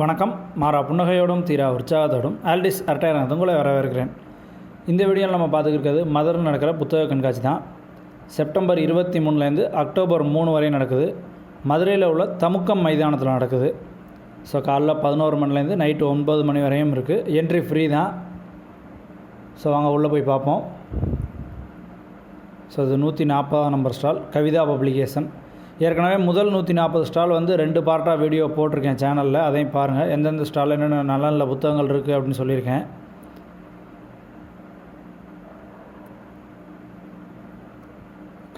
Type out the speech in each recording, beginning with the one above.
வணக்கம். மாறா புன்னகையோடும் தீரா உற்சாகத்தோடும் ஆல்டிஸ் அரட்டையரங்கத்து உங்களை வரவேற்கிறேன். இந்த வீடியோவில் நம்ம பார்த்துக்கிறது மதுரை நடக்கிற புத்தக கண்காட்சி தான். செப்டம்பர் இருபத்தி மூணுலேருந்து அக்டோபர் மூணு வரை நடக்குது. மதுரையில் உள்ள தமுக்கம் மைதானத்தில் நடக்குது. ஸோ காலைல பதினோரு மணிலேருந்து நைட்டு ஒன்பது மணி வரையும் இருக்குது என்ட்ரி ஃப்ரீ தான். ஸோ வாங்க உள்ளே போய் பார்ப்போம். ஸோ இது நூற்றி நாற்பதாம் நம்பர் ஸ்டால் கவிதா பப்ளிகேஷன் ஏற்கனவே முதல் நூற்றி நாற்பது ஸ்டால் வந்து ரெண்டு பார்ட்டாக வீடியோ போட்டிருக்கேன் சேனலில் அதையும் பாருங்கள் எந்தெந்த ஸ்டாலில் என்னென்ன நல்ல நல்ல புத்தகங்கள் இருக்குது அப்படின்னு சொல்லியிருக்கேன்.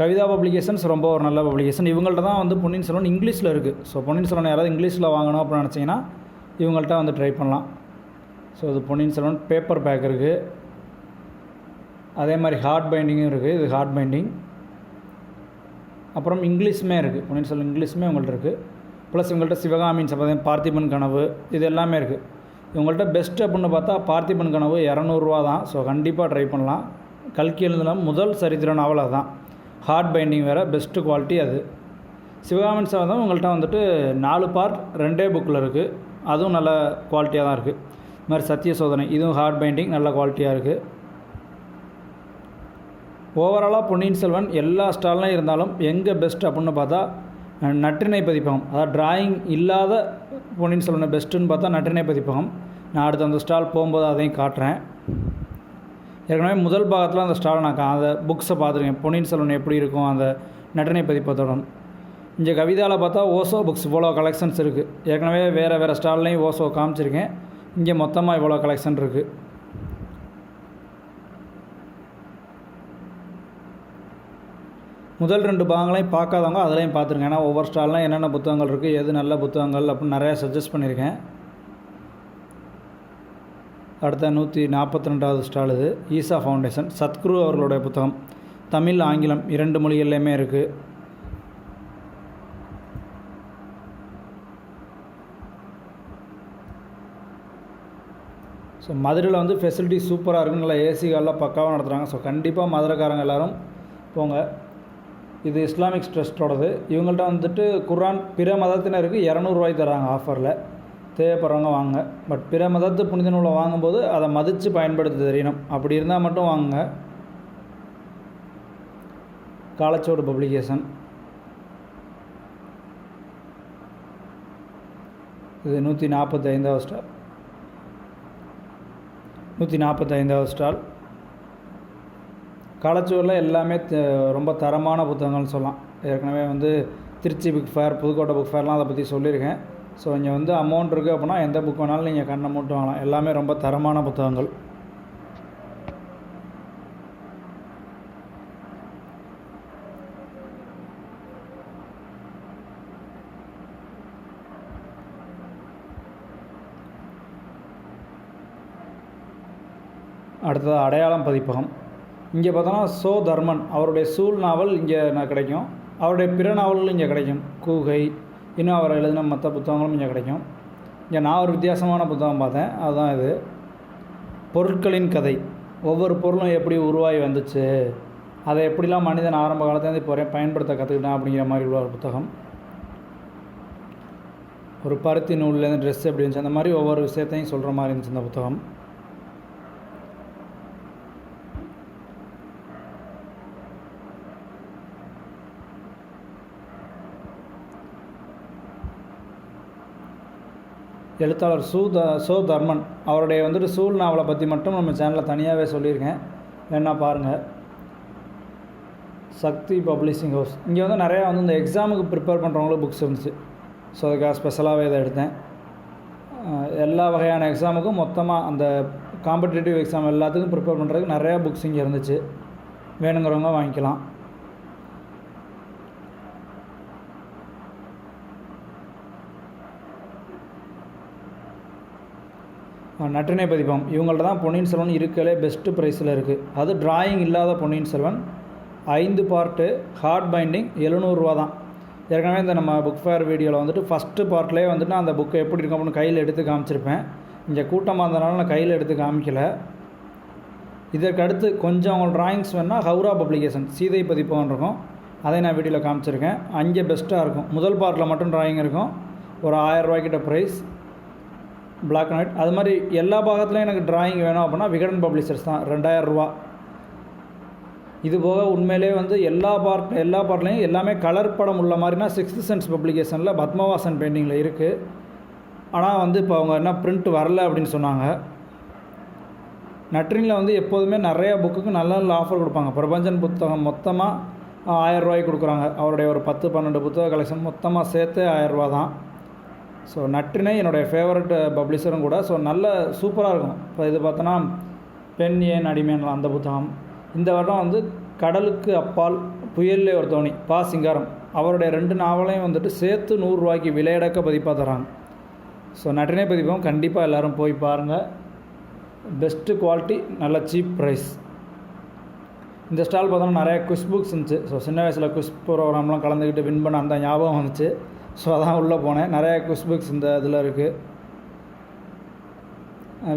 கவிதா பப்ளிகேஷன்ஸ் ரொம்ப ஒரு நல்ல பப்ளிகேஷன் இவங்கள்ட்ட தான் வந்து பொன்னியின் செல்வன் இங்கிலீஷில் இருக்குது ஸோ பொன்னியின் செல்வன் யாராவது இங்கிலீஷில் வாங்கணும் அப்படின்னு நினச்சிங்கன்னா இவங்கள்ட்ட வந்து ட்ரை பண்ணலாம். ஸோ இது பொன்னியின் செல்வன் பேப்பர் பேக் இருக்குது அதே மாதிரி ஹார்ட் பைண்டிங்கும் இருக்குது இது ஹார்ட் பைண்டிங் அப்புறம் இங்கிலீஷுமே இருக்குது பொன்னியின் செல்வன் இங்கிலீஷுமே உங்கள்கிட்ட இருக்குது ப்ளஸ் இவங்கள்ட்ட சிவகாமியின் சபதம் பார்த்திபன் கனவு இது எல்லாமே இருக்குது இவங்கள்ட்ட பெஸ்ட் அப்படின்னு பார்த்தா பார்த்திபன் கனவு இரநூறுவா தான். ஸோ கண்டிப்பாக ட்ரை பண்ணலாம். கல்கி எழுதின முதல் சரித்திர நாவல் தான் ஹார்ட் பைண்டிங் வேறு பெஸ்ட்டு குவாலிட்டி அது. சிவகாமின் சபதம் உங்கள்கிட்ட வந்துட்டு நாலு பார்ட் ரெண்டே புக்கில் இருக்குது அதுவும் நல்ல குவாலிட்டியாக தான் இருக்குது இது மாதிரி சத்திய சோதனை இதுவும் ஹார்ட் பைண்டிங் நல்ல குவாலிட்டியாக இருக்குது ஓவராலாக பொன்னியின் செல்வன் எல்லா ஸ்டால்லையும் இருந்தாலும் எங்கே பெஸ்ட் அப்படின்னு பார்த்தா அஹ், நற்றிணை பதிப்பகம். அதாவது டிராயிங் இல்லாத பொன்னியின் செல்வனை பெஸ்ட்டுன்னு பார்த்தா நற்றிணை பதிப்பகம். நான் அடுத்து அந்த ஸ்டால் போகும்போது அதையும் காட்டுறேன். ஏற்கனவே முதல் பாகத்தில் அந்த ஸ்டால் நான் கா- அந்த புக்ஸை பார்த்துருக்கேன். பொன்னியின் செல்வன் எப்படி இருக்கும் அந்த நட்டினை பதிப்பத்தோட இங்கே கவிதாவில் பார்த்தா ஓசோ புக்ஸ் இவ்வளோ கலெக்ஷன்ஸ் இருக்குது ஏற்கனவே வேறு வேறு ஸ்டால்லையும் ஓசோ காமிச்சிருக்கேன். இங்கே மொத்தமாக இவ்வளோ கலெக்ஷன் இருக்குது முதல் ரெண்டு பாகங்களையும் பார்க்காதவங்க அதுலேயும் பார்த்துருங்க. ஏன்னா ஒவ்வொரு ஸ்டால்லாம் என்னென்ன புத்தகங்கள் இருக்குது எது நல்ல புத்தகங்கள் அப்படின்னு நிறையா சஜஸ்ட் பண்ணியிருக்கேன் அடுத்த நூற்றி நாற்பத்தி ரெண்டாவது ஸ்டால் இது ஈசா ஃபவுண்டேஷன் சத்குரு அவர்களுடைய புத்தகம். தமிழ் ஆங்கிலம் இரண்டு மொழிகள்லையுமே இருக்குது ஸோ மதுரையில் வந்து ஃபெசிலிட்டி சூப்பராக இருக்குன்னு நல்லா ஏசி காலெலாம் பக்காவாக நடத்துகிறாங்க ஸோ கண்டிப்பாக மதுரைக்காரங்க எல்லாரும் போங்க. இது இஸ்லாமிக் ட்ரஸ்ட்டோடது. இவங்கள்ட்ட வந்துட்டு குர்ஆன் பிற மதத்தினருக்கு இரநூறுவாய் தராங்க ஆஃபரில். தேவைப்படுறவங்க வாங்க. பட் பிற மதத்து புனித நூலை வாங்கும்போது அதை மதித்து பயன்படுத்த தெரியணும். அப்படி இருந்தால் மட்டும் வாங்குங்க காலச்சோடு பப்ளிகேஷன். இது நூற்றி நாற்பத்தைந்தாவது ஸ்டால். நூற்றி நாற்பத்தைந்தாவது ஸ்டால். காலச்சுவரில் எல்லாமே ரொம்ப தரமான புத்தகங்கள்னு சொல்லலாம். ஏற்கனவே வந்து Trichy book fair Pudukkottai book ஃபேர்லாம் அதை பற்றி சொல்லியிருக்கேன். ஸோ இங்கே வந்து அமௌண்ட் இருக்குது அப்படின்னா எந்த புக் வேணாலும் நீங்கள் கண்ணை மூட்டு வாங்கலாம். எல்லாமே ரொம்ப தரமான புத்தகங்கள். அடுத்தது அடையாளம் பதிப்பகம். இங்கே பார்த்தோன்னா சோ தர்மன் அவருடைய சூழ் நாவல் இங்கே நான் கிடைக்கும். அவருடைய பிற நாவல்கள் இங்கே கிடைக்கும். கூகை இன்னும் அவர் எழுதின மற்ற புத்தகங்களும் இங்கே கிடைக்கும். இங்கே நான் ஒரு வித்தியாசமான புத்தகம் பார்த்தேன். அதுதான் இது. பொருட்களின் கதை. ஒவ்வொரு பொருளும் எப்படி உருவாகி வந்துச்சு? அதை எப்படிலாம் மனிதன் ஆரம்ப காலத்துலேருந்து இப்போ வரையும் பயன்படுத்த கற்றுக்கிட்டான் அப்படிங்கிற மாதிரி உள்ள ஒரு புத்தகம். ஒரு பருத்தி நூல்லேருந்து ட்ரெஸ் எப்படி இருந்துச்சு? அந்த மாதிரி ஒவ்வொரு விஷயத்தையும் சொல்கிற மாதிரி இருந்துச்சு இந்த புத்தகம். எழுத்தாளர் சு த சோ தர்மன். அவருடைய வந்துட்டு சூழ் நாவலை பற்றி மட்டும் நம்ம சேனலில் தனியாகவே சொல்லியிருக்கேன். வேணா பாருங்கள் சக்தி பப்ளிஷிங் ஹவுஸ். இங்கே வந்து நிறையா வந்து இந்த எக்ஸாமுக்கு ப்ரிப்பேர் பண்ணுறவங்களும் புக்ஸ் இருந்துச்சு. ஸோ அதுக்காக ஸ்பெஷலாகவே இதை எடுத்தேன். எல்லா வகையான எக்ஸாமுக்கும் மொத்தமாக அந்த காம்படிட்டிவ் எக்ஸாம் எல்லாத்துக்கும் ப்ரிப்பேர் பண்ணுறதுக்கு நிறையா புக்ஸ் இங்கே இருந்துச்சு. வேணுங்கிறவங்க வாங்கிக்கலாம். அஹ் பதிப்பம். இவங்கள்ட்ட தான் பொன்னியின் செல்வன் இருக்கலே பெஸ்ட்டு ப்ரைஸில் இருக்குது அது டிராயிங் இல்லாத பொன்னியின் செல்வன். ஐந்து பார்ட்டு ஹார்ட் பைண்டிங் எழுநூறுவா தான். ஏற்கனவே இந்த நம்ம புக் ஃபேர் வீடியோவில் வந்துட்டு ஃபஸ்ட்டு பார்ட்லேயே வந்துட்டு நான் அந்த புக்கை எப்படி இருக்கும் அப்படின்னு கையில் எடுத்து காமிச்சிருப்பேன். இங்கே கூட்டமாக இருந்தனால நான் கையில் எடுத்து காமிக்கல. இதற்கடுத்து கொஞ்சம் அவங்க டிராயிங்ஸ் வேணால் ஹவுரா பப்ளிகேஷன் சீதை பதிப்பகம் இருக்கும். அதை நான் வீடியோவில் காமிச்சிருக்கேன். அங்கே பெஸ்ட்டாக இருக்கும். முதல் பார்ட்டில் மட்டும் டிராயிங் இருக்கும். ஒரு ஆயிரம் ரூபாய்க்கிட்ட ப்ரைஸ் பிளாக் அண்ட் ஒயிட் அது மாதிரி எல்லா பாகத்துலையும் எனக்கு ட்ராயிங் வேணும் அப்படின்னா விகடன் பப்ளிஷர்ஸ் தான். ரெண்டாயிரம் ரூபா. இது போக உண்மையிலே வந்து எல்லா பார்ட் எல்லா பார்ட்லேயும் எல்லாமே கலர் படம் உள்ள மாதிரினா சிக்ஸ்த் சென்ஸ் பப்ளிகேஷனில் பத்மவாசன் பெயிண்டிங்கில் இருக்குது ஆனால் வந்து இப்போ அவங்க என்ன பிரிண்ட் வரல அப்படின்னு சொன்னாங்க. நட்ரினில் வந்து எப்போதுமே நிறையா புக்குக்கு நல்ல நல்ல ஆஃபர் கொடுப்பாங்க. பிரபஞ்சன் புத்தகம் மொத்தமாக ஆயிரம் ரூபாய்க்கு கொடுக்குறாங்க. அவருடைய ஒரு பத்து பன்னெண்டு புத்தக கலெக்ஷன் மொத்தமாக சேர்த்து ஆயிரரூபா தான். ஸோ நட்டினை என்னுடைய ஃபேவரட் பப்ளிஷரும் கூட. ஸோ நல்ல சூப்பராக இருக்கும். இப்போ இது பார்த்தோன்னா பெண் ஏன் அடிமையான அந்த புத்தகம். இந்த வருடம் வந்து கடலுக்கு அப்பால் புயல்லே ஒரு தோணி பா. சிங்காரம். அவருடைய ரெண்டு நாவலையும் வந்துட்டு சேர்த்து நூறுரூவாய்க்கு விலையடக்க பதிப்பாக தராங்க ஸோ நட்டினை பதிப்பகம் கண்டிப்பாக எல்லோரும் போய் பாருங்கள் பெஸ்ட்டு குவாலிட்டி நல்ல சீப் ப்ரைஸ் இந்த ஸ்டால் பார்த்தோன்னா நிறைய குவிஸ் புக்ஸ் இருந்துச்சு. ஸோ சின்ன வயசில் குவிஸ் ப்ரோக்ராம்லாம் கலந்துக்கிட்டு வின் பண்ண அந்த ஞாபகம் வந்துச்சு. ஸோ அதான் உள்ளே போனேன். நிறைய குவிஸ் புக்ஸ் இந்த இதில் இருக்குது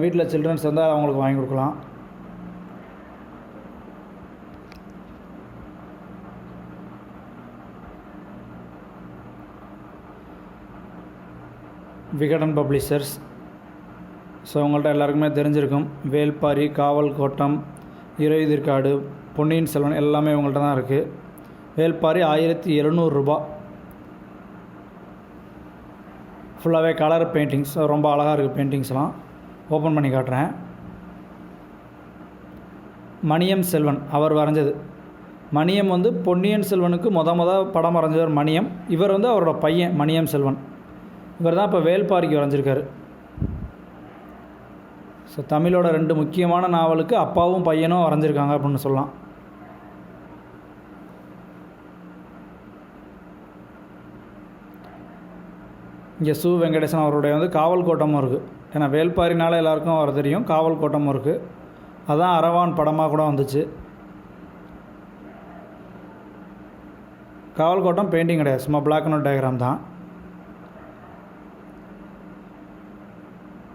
வீட்டில் சில்ட்ரன்ஸ் இருந்தால் அவங்களுக்கு வாங்கி கொடுக்கலாம். விகடன் பப்ளிஷர்ஸ். ஸோ உங்கள்கிட்ட எல்லாருக்குமே தெரிஞ்சிருக்கும். வேல்பாரி காவல் கோட்டம் இறையுதிர்காடு பொன்னியின் செல்வன் எல்லாமே உங்கள்கிட்ட தான் இருக்குது வேல்பாரி ஆயிரத்தி எழுநூறுரூபா ஃபுல்லாகவே கலர் பெயிண்டிங்ஸ் ரொம்ப அழகாக இருக்குது பெயிண்டிங்ஸ்லாம் ஓப்பன் பண்ணி காட்டுறேன். மணியம் செல்வன் அவர் வரைஞ்சது. மணியம் வந்து பொன்னியின் செல்வனுக்கு மொத மொத படம் வரைஞ்சவர் மணியம். இவர் வந்து அவரோட பையன் மணியம் செல்வன். இவர் தான் இப்போ வேல்பாரிக்கு வரைஞ்சிருக்காரு. ஸோ தமிழோட ரெண்டு முக்கியமான நாவலுக்கு அப்பாவும் பையனும் வரைஞ்சிருக்காங்க அப்படின்னு சொல்லலாம். இங்கே சு வெங்கடேசன் அவருடைய வந்து காவல் கோட்டமும் இருக்குது ஏன்னா வேல்பாரினால் எல்லாருக்கும் அவர் தெரியும். காவல் கோட்டமும் இருக்குது அதான் அரவான் படமாக கூட வந்துச்சு. காவல் கோட்டம் பெயிண்டிங் கிடையாது. சும்மா பிளாக் அண்ட் ஒயிட் டயக்ராம் தான்.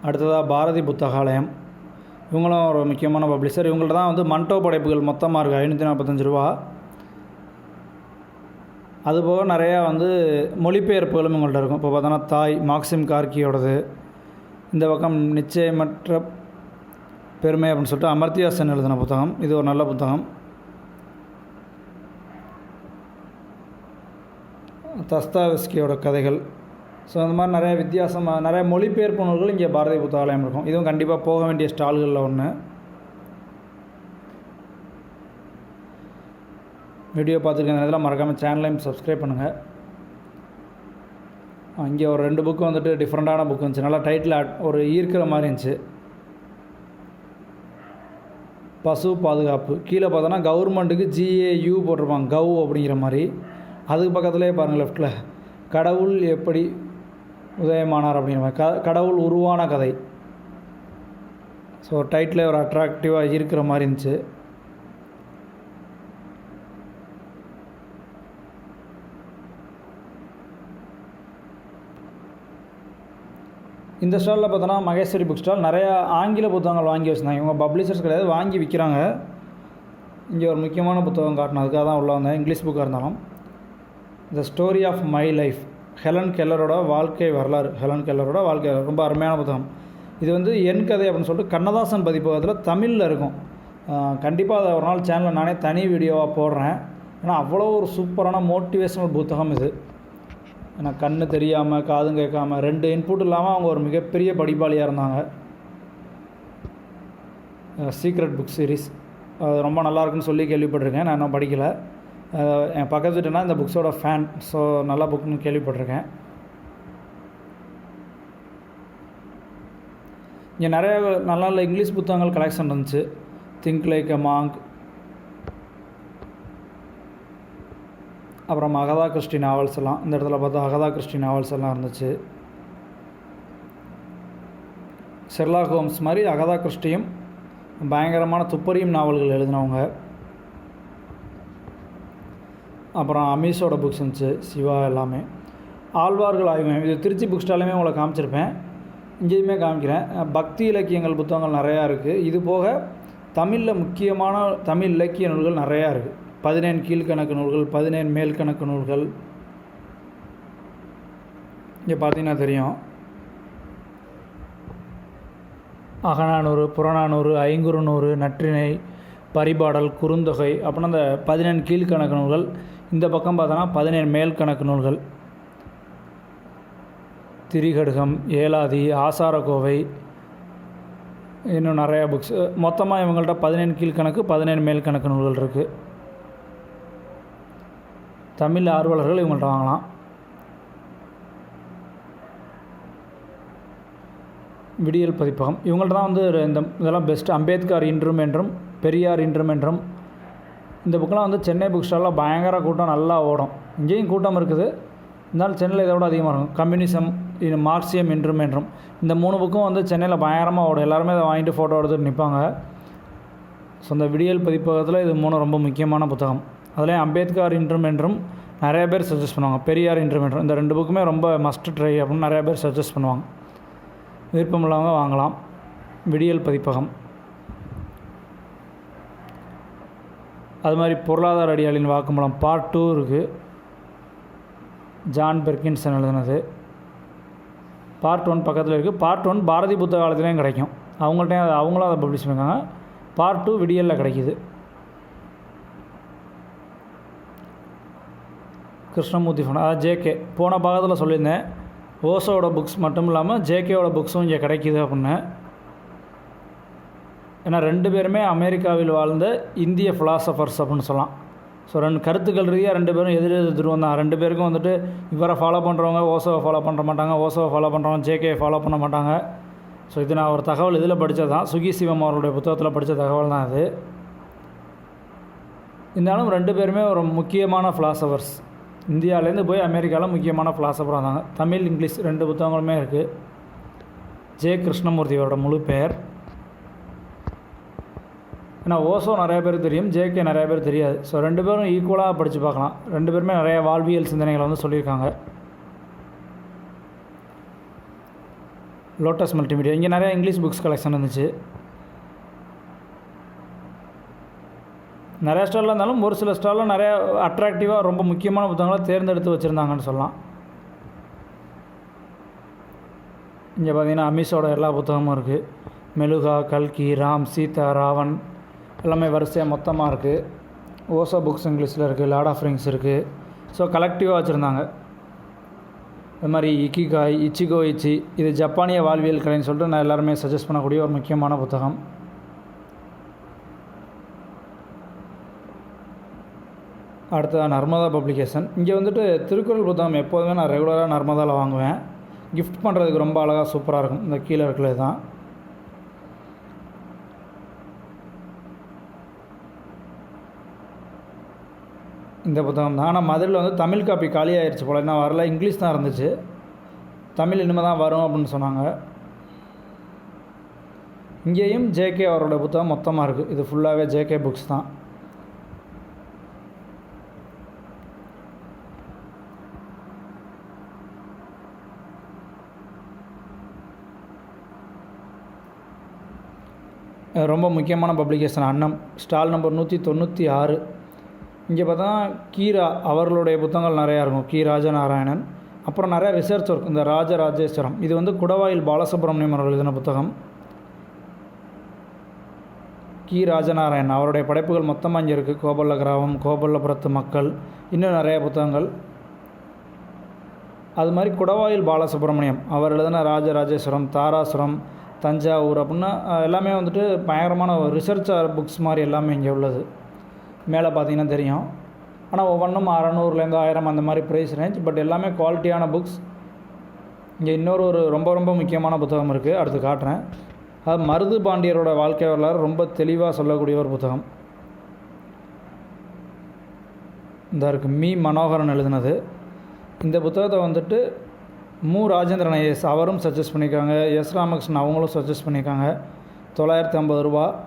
அடுத்ததாக பாரதி புத்தகாலயம். இவங்களும் ஒரு முக்கியமான பப்ளிஷர் இவங்கள்ட்ட தான் வந்து மண்டோ படைப்புகள் மொத்தமாக இருக்குது ஐநூற்றி நாற்பத்தஞ்சு ரூபா. அதுபோக நிறையா வந்து மொழிபெயர்ப்புகளும் உங்கள்கிட்ட இருக்கும். இப்போ பார்த்தோன்னா தாய் மாக்சிம் கார்கியோடது இந்த பக்கம் நிச்சயமற்ற பெருமை அப்படின்னு சொல்லிட்டு அமர்த்தியா சென் எழுதின புத்தகம். இது ஒரு நல்ல புத்தகம். தஸ்தாவிஸ்கியோட கதைகள். ஸோ அந்த மாதிரி நிறைய வித்தியாசமாக நிறைய மொழிபெயர்ப்பு நூல்கள் இங்கே பாரதிய புத்தகாலயம் இருக்கும். இதுவும் கண்டிப்பாக போக வேண்டிய ஸ்டால்களில் ஒன்று வீடியோ பார்த்துருக்க நேரத்தில் மறக்காமல் சேனலையும் சப்ஸ்கிரைப் பண்ணுங்கள் இங்கே ஒரு ரெண்டு புக்கு வந்துட்டு டிஃப்ரெண்ட்டான புக்கு இருந்துச்சு நல்லா டைட்டில் ஒரு ஈர்க்கிற மாதிரி இருந்துச்சு. பசு பாதுகாப்பு. கீழே பார்த்தோன்னா கவர்மெண்ட்டுக்கு ஜிஏயு போட்டிருப்பாங்க. கவ் அப்படிங்கிற மாதிரி. அதுக்கு பக்கத்துலேயே பாருங்கள் லெஃப்ட்டில் கடவுள் எப்படி உதயமானார் அப்படிங்கிற மாதிரி. க கடவுள் உருவான கதை. ஸோ டைட்டில் ஒரு அட்ராக்டிவாக இருக்கிற மாதிரி இருந்துச்சு. இந்த ஸ்டாலில் பார்த்தோன்னா மகேஸ்வரி புக் ஸ்டால் நிறையா ஆங்கில புத்தகங்கள் வாங்கி வச்சுருந்தாங்க. இவங்க பப்ளிஷர்ஸ் கிடையாது வாங்கி விற்கிறாங்க இங்கே ஒரு முக்கியமான புத்தகம் காட்டணும் அதுக்காக தான் உள்ளே வந்தேன். இங்கிலீஷ் புக்காக இருந்தாலும். The story of my life Helen கெல்லரோட வாழ்க்கை வரலாறு. ஹெலன் கெல்லரோட வாழ்க்கை ரொம்ப அருமையான புத்தகம். இது வந்து என் கதை அப்படின்னு சொல்லிட்டு கண்ணதாசன் பதிப்பகத்தில் தமிழில் இருக்கும். கண்டிப்பாக அதை ஒரு நாள் சேனலில் நானே தனி வீடியோவாக போடுறேன். ஏன்னா அவ்வளோ ஒரு சூப்பரான மோட்டிவேஷனல் புத்தகம் இது. ஏன்னா கண் தெரியாமல் காதும் கேட்காம ரெண்டு இன்புட் இல்லாமல் அவங்க ஒரு மிகப்பெரிய படிப்பாளியாக இருந்தாங்க. சீக்ரெட் புக் சீரீஸ் அது ரொம்ப நல்லா இருக்குன்னு சொல்லி கேள்விப்பட்டிருக்கேன். நான் இன்னும் படிக்கலை. என் பக்கத்து வீட்டுனா இந்த புக்ஸோட ஃபேன் ஸோ நல்ல புக்னு கேள்விப்பட்டிருக்கேன். இங்கே நிறைய நல்ல நல்ல இங்கிலீஷ் புத்தகங்கள் கலெக்ஷன் இருந்துச்சு. திங்க் லைக் அ மாங்க் அப்புறம் அகதா கிறிஸ்டி நாவல்ஸ் எல்லாம் இந்த இடத்துல பார்த்தா அகதா கிறிஸ்டி நாவல்ஸ் எல்லாம் இருந்துச்சு. செர்லா ஹோம்ஸ் மாதிரி அகதா கிறிஸ்டியும் பயங்கரமான துப்பறியும் நாவல்கள் எழுதினவங்க. அப்புறம் அமீஷோட புக்ஸ் இருந்துச்சு சிவா எல்லாமே. ஆழ்வார்கள் ஆய்வு இது திருச்சி புக் ஸ்டாலுமே உங்களை காமிச்சிருப்பேன். இங்கேயுமே காமிக்கிறேன். பக்தி இலக்கியங்கள் புத்தகங்கள் நிறையா இருக்குது இது போக தமிழில் முக்கியமான தமிழ் இலக்கிய நூல்கள் நிறையா இருக்குது பதினேழு கீழ்கணக்கு நூல்கள் பதினேழு மேல்கணக்கு நூல்கள். இங்கே பார்த்தீங்கன்னா தெரியும். அகநானூறு புறநானூறு ஐங்குறுநூறு நற்றிணை பரிபாடல் குறுந்தொகை அப்படின்னா அந்த பதினேழு கீழ்கணக்கு நூல்கள். இந்த பக்கம் பார்த்தோன்னா பதினேழு மேல் கணக்கு நூல்கள். திரிகடுகம் ஏலாதி ஆசாரக்கோவை இன்னும் நிறையா புக்ஸ் மொத்தமாக இவங்கள்ட்ட பதினேழு கீழ்கணக்கு பதினேழு மேல் கணக்கு நூல்கள் இருக்குது தமிழ் ஆர்வலர்கள் இவங்கள்ட்ட வாங்கலாம். விடியல் பதிப்பகம். இவங்கள்ட்ட தான் வந்து இந்த இதெல்லாம் பெஸ்ட் அம்பேத்கர் இன்றும் என்றும் பெரியார் இன்றும் என்றும். இந்த புக்கெலாம் வந்து சென்னை புக் ஸ்டாலில் பயங்கர கூட்டம் நல்லா ஓடும். இங்கேயும் கூட்டம் இருக்குது. இருந்தாலும் சென்னையில் இதை விட அதிகமாக இருக்கும். கம்யூனிசம் இது மார்க்சியம் இன்றும் என்றும். இந்த மூணு புக்கும் வந்து சென்னையில் பயங்கரமாக ஓடும். எல்லாருமே அதை வாங்கிட்டு ஃபோட்டோ எடுத்துகிட்டு நிற்பாங்க ஸோ இந்த விடியல் பதிப்பகத்தில் இது மூணு ரொம்ப முக்கியமான புத்தகம். அதுலேயும் அம்பேத்கர் இன்றும் என்றும் நிறைய பேர் சஜஸ்ட் பண்ணுவாங்க. பெரியார் இன்றும் என்றும். இந்த ரெண்டு புக்குமே ரொம்ப மஸ்ட் ட்ரை அப்படின்னு நிறைய பேர் சஜஸ்ட் பண்ணுவாங்க. விருப்பமில்லாமல் வாங்கலாம். விடியல் பதிப்பகம். அது மாதிரி பொருளாதார அடியாளின் வாக்குமூலம் பார்ட் டூ இருக்குது ஜான் பெர்கின்சன் எழுதுனது. பார்ட் ஒன் பக்கத்தில் இருக்குது பார்ட் ஒன் பாரதி புத்தக காலத்துலேயும் கிடைக்கும். அவங்கள்ட்டையும் அதை அவங்களும் அதை பப்ளிஷ் பண்ணியிருக்காங்க. பார்ட் டூ விடியலில் கிடைக்கிது. கிருஷ்ணமூர்த்தி ஃபோன் அதாவது ஜேகே போன பாகத்தில் சொல்லியிருந்தேன். ஓசோட புக்ஸ் மட்டும் இல்லாமல் ஜேகேவோட புக்ஸும் இங்கே கிடைக்கிது அப்படின்னு. ஏன்னா ரெண்டு பேருமே அமெரிக்காவில் வாழ்ந்த இந்திய ஃபிலாசபர்ஸ் அப்படின்னு சொல்லலாம். ஸோ ரெண்டு கருத்துக்கள் ரீதியாக ரெண்டு பேரும் எதிர் எதிர் துருவம் தான். ரெண்டு பேருக்கும் வந்துட்டு இவரை ஃபாலோ பண்ணுறவங்க ஓசோவை ஃபாலோ பண்ண மாட்டாங்க. ஓசோவை ஃபாலோ பண்ணுறவங்க ஜேகே ஃபாலோ பண்ண மாட்டாங்க. ஸோ இது நான் ஒரு தகவல் இதில் படித்தது தான். சுகி சிவம் அவருடைய புத்தகத்தில் படித்த தகவல் தான் அது இருந்தாலும் ரெண்டு பேருமே ஒரு முக்கியமான ஃபிலாசபர்ஸ் இந்தியாவிலேருந்து போய் அமெரிக்காவில் முக்கியமான ஃபிலாசபராக இருந்தாங்க தமிழ் இங்கிலீஷ் ரெண்டு புத்தகங்களுமே இருக்குது ஜே கிருஷ்ணமூர்த்தி அவரோட முழு பெயர். ஏன்னா ஓசோ நிறைய பேர் தெரியும் ஜேகே நிறைய பேர் தெரியாது. ஸோ ரெண்டு பேரும் ஈக்குவலாக படித்து பார்க்கலாம். ரெண்டு பேருமே நிறைய வாழ்வியல் சிந்தனைகளை வந்து சொல்லியிருக்காங்க. லோட்டஸ் மல்டிமீடியா இங்கே நிறைய இங்கிலீஷ் புக்ஸ் கலெக்ஷன் இருந்துச்சு. நிறையா ஸ்டாலில் இருந்தாலும் ஒரு சில ஸ்டாலில் நிறைய அட்ராக்டிவாக ரொம்ப முக்கியமான புத்தகங்களை தேர்ந்தெடுத்து வச்சுருந்தாங்கன்னு சொல்லலாம். இங்கே பார்த்தீங்கன்னா அமிஷோட எல்லா புத்தகமும் இருக்குது மெலுகா கல்கி ராம் சீதா ராவன் எல்லாமே வரிசையாக மொத்தமாக இருக்குது ஓசோ புக்ஸ் இங்கிலீஷில் இருக்குது லார்ட் ஆஃப் ரிங்ஸ் இருக்குது ஸோ கலெக்டிவாக வச்சுருந்தாங்க. இது மாதிரி இக்கிகாய் இச்சிகோ இச்சி இது ஜப்பானிய வாழ்வியல் கலைன்னு சொல்லிட்டு நான் எல்லாருமே சஜஸ்ட் பண்ணக்கூடிய ஒரு முக்கியமான புத்தகம். அடுத்ததாக நர்மதா பப்ளிகேஷன். இங்கே வந்துட்டு திருக்குறள் புத்தகம் எப்போதுமே நான் ரெகுலராக நர்மதாவில் வாங்குவேன். கிஃப்ட் பண்ணுறதுக்கு ரொம்ப அழகாக சூப்பராக இருக்கும். இந்த கீழே இருக்கிறது தான். இந்த புத்தகம் தான். ஆனால் மதுரையில் வந்து தமிழ் காப்பி காலி ஆயிடுச்சு போல். என்ன வரல. இங்கிலீஷ் தான் இருந்துச்சு. தமிழ் இனிமேல் தான் வரும் அப்படின்னு சொன்னாங்க. இங்கேயும் ஜேகே அவரோட புத்தகம் மொத்தமாக இருக்குது இது ஃபுல்லாகவே ஜேகே புக்ஸ் தான். ரொம்ப முக்கியமான பப்ளிகேஷன் அன்னம் ஸ்டால் நம்பர் நூற்றி தொண்ணூற்றி ஆறு. இங்கே பார்த்தா கீரா அவர்களுடைய புத்தகங்கள் நிறையா இருக்கும். கி. ராஜநாராயணன். அப்புறம் நிறையா ரிசர்ச் ஒர்க் இந்த ராஜராஜேஸ்வரம். இது வந்து குடவாயில் பாலசுப்ரமணியம் அவர்கள் எழுதின புத்தகம். கி. ராஜநாராயணன். அவருடைய படைப்புகள் மொத்தமாக இங்கே இருக்குது கோபல்ல கிராமம் கோபல்லபுரத்து மக்கள் இன்னும் நிறைய புத்தகங்கள். அது மாதிரி குடவாயில் பாலசுப்ரமணியம். அவர் எழுதின ராஜராஜேஸ்வரம் தாராசுரம் தஞ்சாவூர் அப்படின்னா எல்லாமே வந்துட்டு பயங்கரமான ரிசர்ச் புக்ஸ் மாதிரி எல்லாமே இங்கே உள்ளது. மேலே பார்த்தீங்கன்னா தெரியும். ஆனால் ஒவ்வொன்றும் அறநூறுலேருந்து ஆயிரம் அந்த மாதிரி ப்ரைஸ் ரேஞ்ச் பட் எல்லாமே குவாலிட்டியான புக்ஸ் இங்கே இன்னொரு ஒரு ரொம்ப ரொம்ப முக்கியமான புத்தகம் இருக்குது அடுத்து காட்டுறேன். அது மருது பாண்டியரோட வாழ்க்கை வரலாறு ரொம்ப தெளிவாக சொல்லக்கூடிய ஒரு புத்தகம். இந்த இருக்குது மீ. மனோகரன் எழுதினது. இந்த புத்தகத்தை வந்துட்டு மு. ராஜேந்திரன் ஐஎஸ் அவரும் சஜஸ்ட் பண்ணியிருக்காங்க. எஸ். ராமகிருஷ்ணன் அவங்களும் சஜஸ்ட் பண்ணியிருக்காங்க. தொள்ளாயிரத்தி ஐம்பது ரூபா.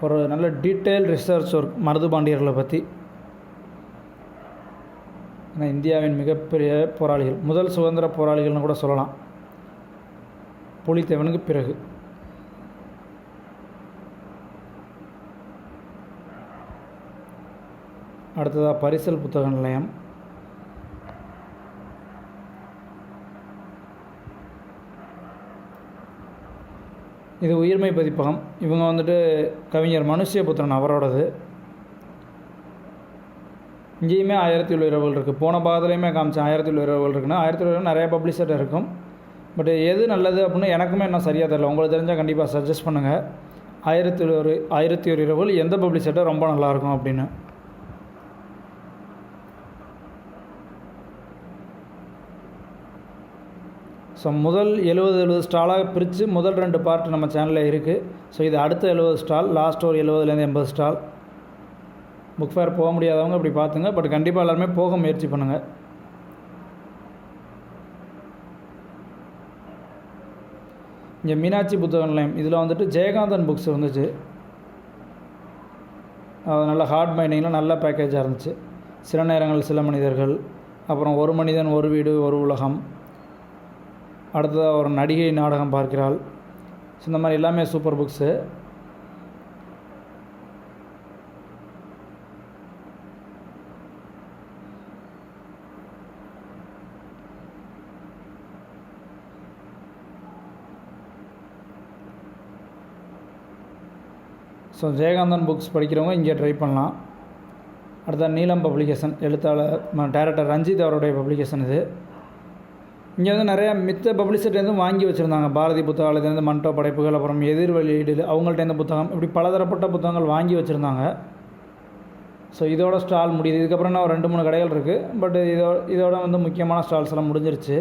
ஒரு நல்ல டீட்டெயில் ரிசர்ச் ஒர்க் மருது பாண்டியர்களை பற்றி ஏன்னா இந்தியாவின் மிகப்பெரிய போராளிகள். முதல் சுதந்திர போராளிகள்னு கூட சொல்லலாம். புலித்தேவனுக்கு பிறகு. அடுத்ததாக பரிசல் புத்தக நிலையம். இது உயிர்மை பதிப்பகம். இவங்க வந்துட்டு கவிஞர் மனுஷ்யபுத்திரன் அவரோடது. இங்கேயுமே ஆயிரத்தி உள்ள இரவுகள் இருக்குது போன பாதலையுமே காமிச்சேன். ஆயிரத்தி உள்ள இரவுகள் இருக்குன்னா ஆயிரத்தி உள்ள நிறைய பப்ளிஷர் இருக்கும். பட் எது நல்லது அப்படின்னு எனக்குமே இன்னும் சரியாக தெரியல. உங்களுக்கு தெரிஞ்சால் கண்டிப்பாக சஜஸ்ட் பண்ணுங்கள் ஆயிரத்தி ஒரு ஆயிரத்தி ஒரு இரவுகள் எந்த பப்ளிஷர்ட்ட ரொம்ப நல்லாயிருக்கும் அப்படின்னு. ஸோ முதல் எழுபது எழுபது ஸ்டாலாக பிரித்து முதல் ரெண்டு பார்ட் நம்ம சேனலில் இருக்குது ஸோ இது அடுத்த எழுபது ஸ்டால் லாஸ்ட் ஒரு எழுபதுலேருந்து எண்பது ஸ்டால் புக் ஃபேர் போக முடியாதவங்க இப்படி பார்த்துங்க பட் கண்டிப்பாக எல்லாருமே போக முயற்சி பண்ணுங்கள் இங்கே மீனாட்சி புத்தக நிலையம் இதில் வந்துட்டு ஜெயகாந்தன் புக்ஸ் இருந்துச்சு. அது நல்ல ஹார்ட் பைண்டிங்கில் நல்ல பேக்கேஜாக இருந்துச்சு. சில நேரங்கள் சில மனிதர்கள் அப்புறம் ஒரு மனிதன் ஒரு வீடு ஒரு உலகம். அடுத்ததாக ஒரு நடிகை நாடகம் பார்க்கிறாள். ஸோ இந்த மாதிரி எல்லாமே super books so Jayakanthan books படிக்கிறவங்க இங்கே ட்ரை பண்ணலாம். அடுத்த நீலம் பப்ளிகேஷன் எழுத்தாளர் டேரக்டர் ரஞ்சித் அவருடைய பப்ளிகேஷன் இது. இங்கே வந்து நிறையா மித்த பப்ளிசிட்டிலேருந்து வாங்கி வச்சுருந்தாங்க. பாரதி புத்தகாலயத்துலேருந்து மண்டோ படைப்புகள் அப்புறம் எதிர் வெளியீடு அவங்கள்ட்ட புத்தகம் இப்படி பலதரப்பட்ட புத்தகங்கள் வாங்கி வச்சுருந்தாங்க. ஸோ இதோட ஸ்டால் முடியுது. இதுக்கப்புறம் நான் ஒரு ரெண்டு மூணு கடைகள் இருக்குது பட் இதோ இதோட வந்து முக்கியமான ஸ்டால்ஸ் எல்லாம் முடிஞ்சிருச்சு.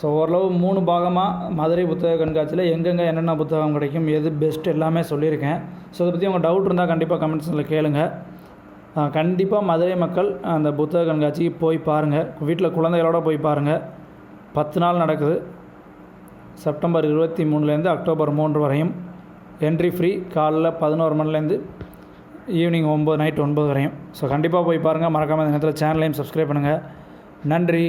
ஸோ ஓரளவு மூணு பாகமாக மதுரை புத்தக கண்காட்சியில் எங்கெங்கே என்னென்ன புத்தகம் கிடைக்கும் எது பெஸ்ட் எல்லாமே சொல்லியிருக்கேன். ஸோ அதை பற்றி உங்கள் டவுட் இருந்தால் கண்டிப்பாக கமெண்ட்ஸில் கேளுங்கள் கண்டிப்பாக மதுரை மக்கள் அந்த புத்தக கண்காட்சிக்கு போய் பாருங்கள் வீட்டில் குழந்தைகளோட போய் பாருங்கள் பத்து நாள் நடக்குது. செப்டம்பர் இருபத்தி மூணுலேருந்து அக்டோபர் மூன்று வரையும் என்ட்ரி ஃப்ரீ காலைல பதினோரு மணிலேருந்து ஈவினிங் ஒம்பது நைட் ஒன்பது வரையும். ஸோ கண்டிப்பாக போய் பாருங்கள் மறக்காமல் இந்த நேரத்தில் சேனலையும் சப்ஸ்கிரைப் பண்ணுங்கள் நன்றி.